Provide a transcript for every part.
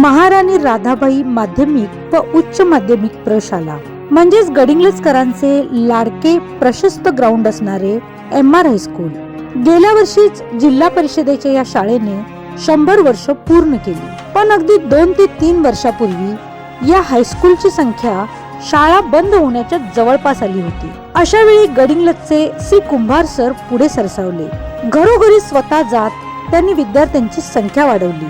महाराणी राधाबाई माध्यमिक व उच्च माध्यमिक प्रशाला. म्हणजेच गडिंग्लजकरांचे लाडके प्रशस्त ग्राउंड असणारे एम आर हायस्कूल गेल्या वर्षीच जिल्हा परिषदेच्या या शाळेने शंभर वर्ष पूर्ण केली. पण अगदी दोन ते तीन वर्षापूर्वी या हायस्कूलची संख्या शाळा बंद होण्याच्या जवळपास आली होती. अशा वेळी गडिंग्लजचे सी कुंभार सर पुढे सरसावले. घरोघरी स्वतः जात त्यांनी विद्यार्थ्यांची संख्या वाढवली.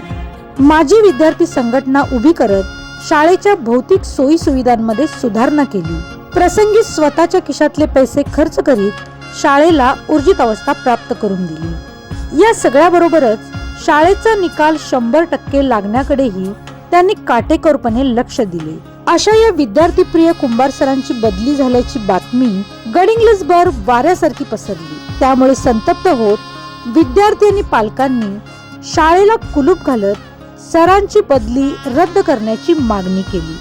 माजी विद्यार्थी संघटना उभी करत शाळेच्या भौतिक सोयी सुविधांमध्ये सुधारणा केली. प्रसंगी स्वतःच्या खिशातले पैसे खर्च करीत शाळेला ऊर्जित अवस्था प्राप्त करून दिली. या सगळ्याबरोबरच शाळेचा निकाल शंभर टक्के लागण्याकडेही त्यांनी काटेकोरपणे लक्ष दिले. अशा या विद्यार्थीप्रिय कुंभार सरांची बदली झाल्याची बातमी गडिंग्लजभर वाऱ्यासारखी पसरली. त्यामुळे संतप्त होत विद्यार्थी आणि पालकांनी शाळेला कुलूप घालत सरांची बदली रद्द करण्याची मागणी केली.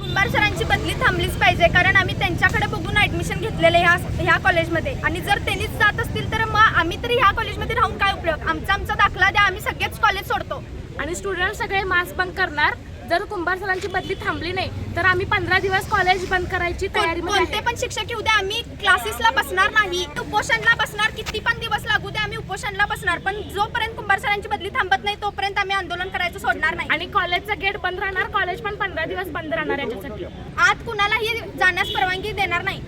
कुंभार सरांची बदली थांबलीच पाहिजे कारण आम्ही त्यांच्याकडे बघून ऍडमिशन घेतलेलं ह्या ह्या कॉलेजमध्ये आणि जर त्यांनीच जात असतील तर मग आम्ही तरी ह्या कॉलेजमध्ये राहून काय उपयोग? आमचा आमचा दाखला द्या आम्ही सगळेच कॉलेज सोडतो. आणि स्टुडंट सगळे मास्क बंद करणार जर कुंभार सरांची बदली थांबली नाही तर आम्ही पंधरा दिवस कॉलेज बंद करायची तयारी कोणते पण शिक्षक येऊ द्या आम्ही क्लासेसला बसणार नाही. उपोषणला बसणार किती पण दिवस लागू द्या आम्ही उपोषणला बसणार. पण जोपर्यंत कुंभार सरांची बदली थांबत नाही तोपर्यंत आम्ही आंदोलन करायचं सोडणार नाही. आणि कॉलेजचा गेट बंद राहणार कॉलेज पण पंधरा दिवस बंद राहणार याच्यासाठी. आत कुणालाही जाण्यास परवानगी देणार नाही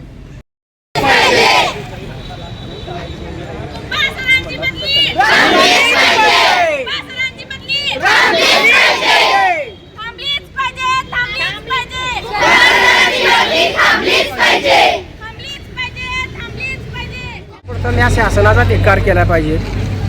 थांबलीच पाहिजे थांबलीच पाहिजे थांबलीच पाहिजे थांबलीच तर या शासनाचा धिक्कार केला पाहिजे.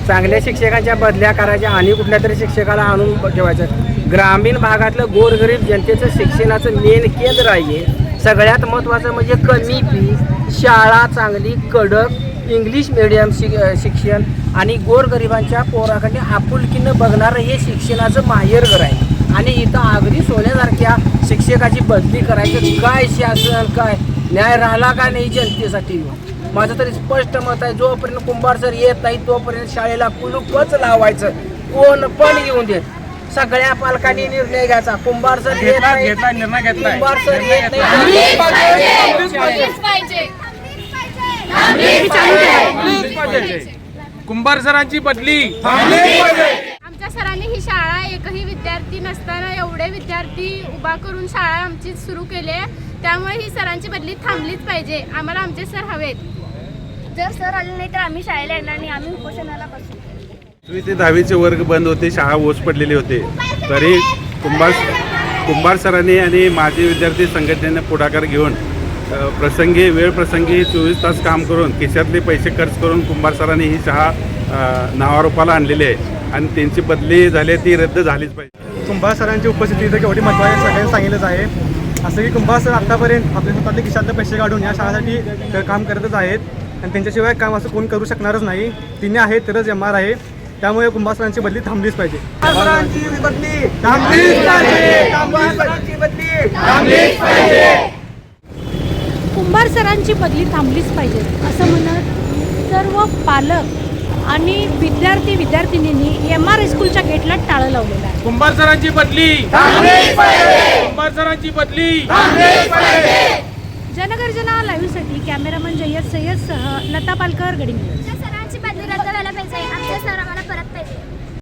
चांगल्या शिक्षकांच्या बदल्या करायच्या आणि कुठल्या तरी शिक्षकाला आणून ठेवायचं. ग्रामीण भागातलं गोरगरीब जनतेचं शिक्षणाचं मेन केंद्र आहे. सगळ्यात महत्त्वाचं म्हणजे कमी फी शाळा चांगली कडक इंग्लिश मिडियम शिक शिक्षण आणि गोरगरिबांच्या पोराकडे आपुलकीनं बघणारं हे शिक्षणाचं माहेरघर आहे. आणि इथं अगदी सोन्यासारख्या शिक्षकाची बदली करायचं काय शासन काय न्याय राहिला का नाही जनतेसाठी? माझं तरी स्पष्ट मत आहे जोपर्यंत कुंभार सर येत नाही तोपर्यंत शाळेला कुलूपच लावायचं. कोण पण येऊन देत. सगळ्या पालकांनी निर्णय घ्यायचा. कुंभार सर येत नाही. कुंभार सर येत नाही. कुंभार सरांची बदली आमच्या सरांनी ही शाळा एकही नसताना एवढे विद्यार्थी उभा करून शाळा आमची सुरू केली आहे. त्यामुळे ही सरांची बदली थांबलीच पाहिजे. आम्हाला आमचे सर हवेत. जर सर आले नाही तर आम्ही शाळेला येणार नाही. आम्ही उपोषणाला बसू. पाचवी ते दहावीचे वर्ग बंद होते शाळा ओस पडलेले होते. तरी कुंभार कुंभार सरांनी आणि माजी विद्यार्थी संघटनेने पुढाकार घेऊन प्रसंगी वेळ प्रसंगी चोवीस तास काम करून खिशातले पैसे खर्च करून कुंभार सरांनी ही शाळा नावारूपाला आणलेली आहे. आणि त्यांची बदली झाली ती रद्द झालीच पाहिजे. कुंभार सरांची उपस्थिती इथं केवढी महत्त्वाची आहे सगळ्यांनी सांगितलंच आहे. असं की कुंभार सर आत्तापर्यंत आपल्या स्वतःतले खिशातले पैसे काढून या शाळेसाठी काम करतच आहेत. आणि त्यांच्याशिवाय काम असं कोण करू शकणारच नाही. तिने आहे तरच एम आर आहे. त्यामुळे कुंभार सरांची बदली. थांबलीच पाहिजे. कुंभार सरांची बदली थांबलीच पाहिजे असं म्हणत सर्व पालक आणि विद्यार्थी विद्यार्थिनींनी एम आर स्कूलच्या गेटला टाळं लावलेलं आहे. कुंभार सरांची बदली. कुंभार सरांची बदली. जनगर्जना लाईव्हसाठी कॅमेरामन जय्यद सय्यद सह लता पालकर गडिंग सरांची बदली रद्द व्हायला पाहिजे. आमचे सर आम्हाला परत पाहिजे.